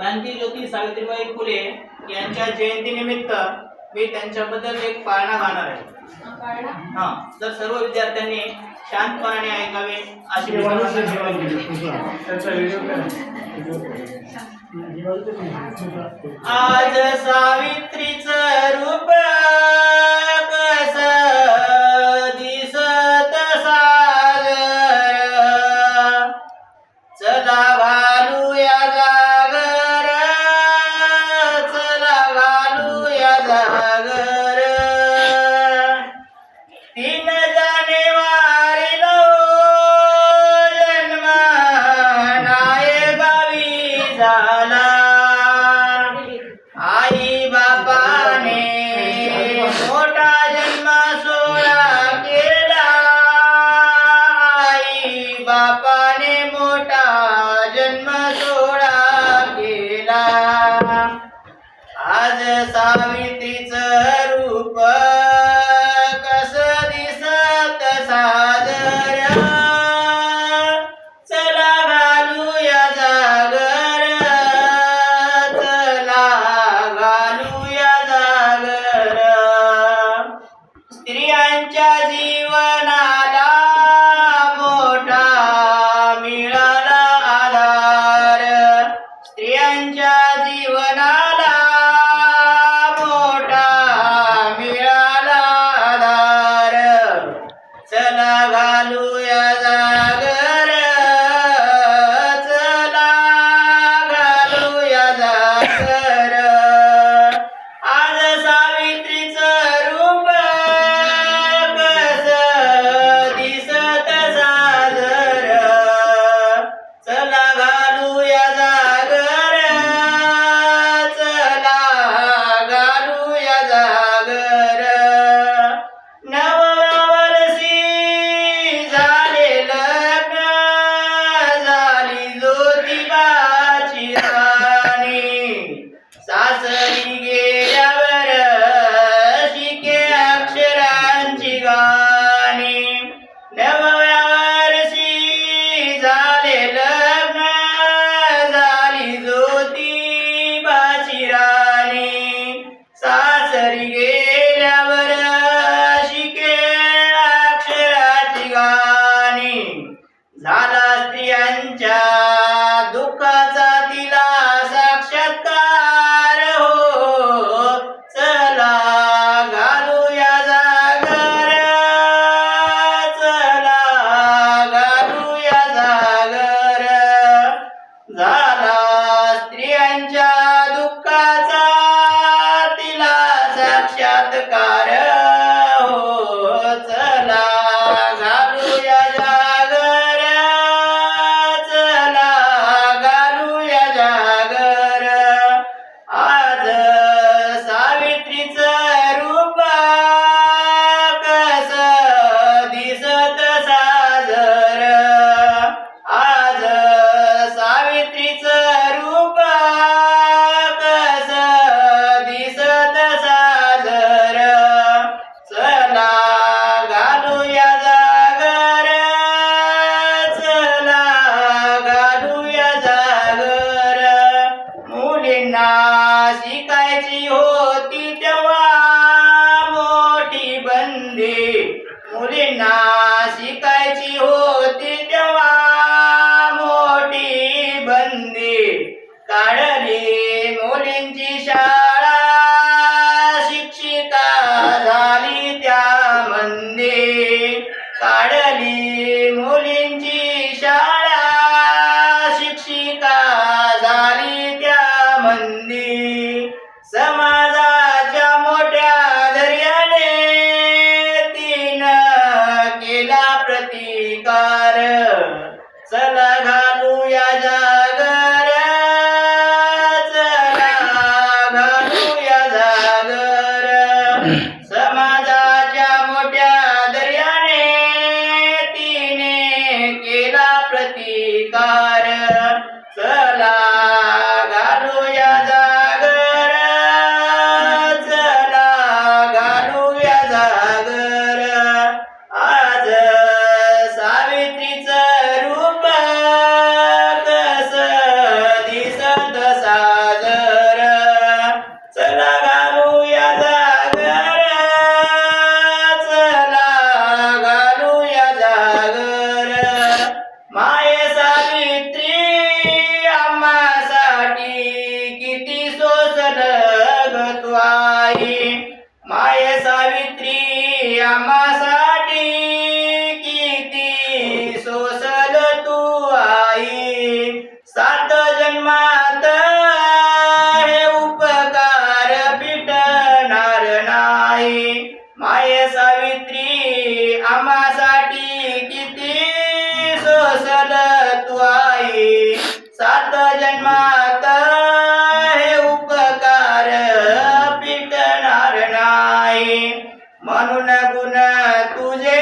क्रांतीज्योती सावित्रीबाई फुले यांच्या जयंतीनिमित्त मी त्यांच्याबद्दल एक पाळणा गाणार आहे. हा तर सर्व विद्यार्थ्यांनी शांतपणाने ऐकावे अशी आज सावित्रीचं रूप आमच्या जीवना ever मंदे काढली मुलींची शाळा. शिक्षिका झाली त्या मंदी. समाजाच्या मोठ्या दर्याने तिनं केला प्रतिकार. चला घालूया जागर. चला घालूया जागर. आम्हासाठी किती सोसल तू आई सात जन्मात हे उपकार पिटणार नाही. म्हणून गुण तुझे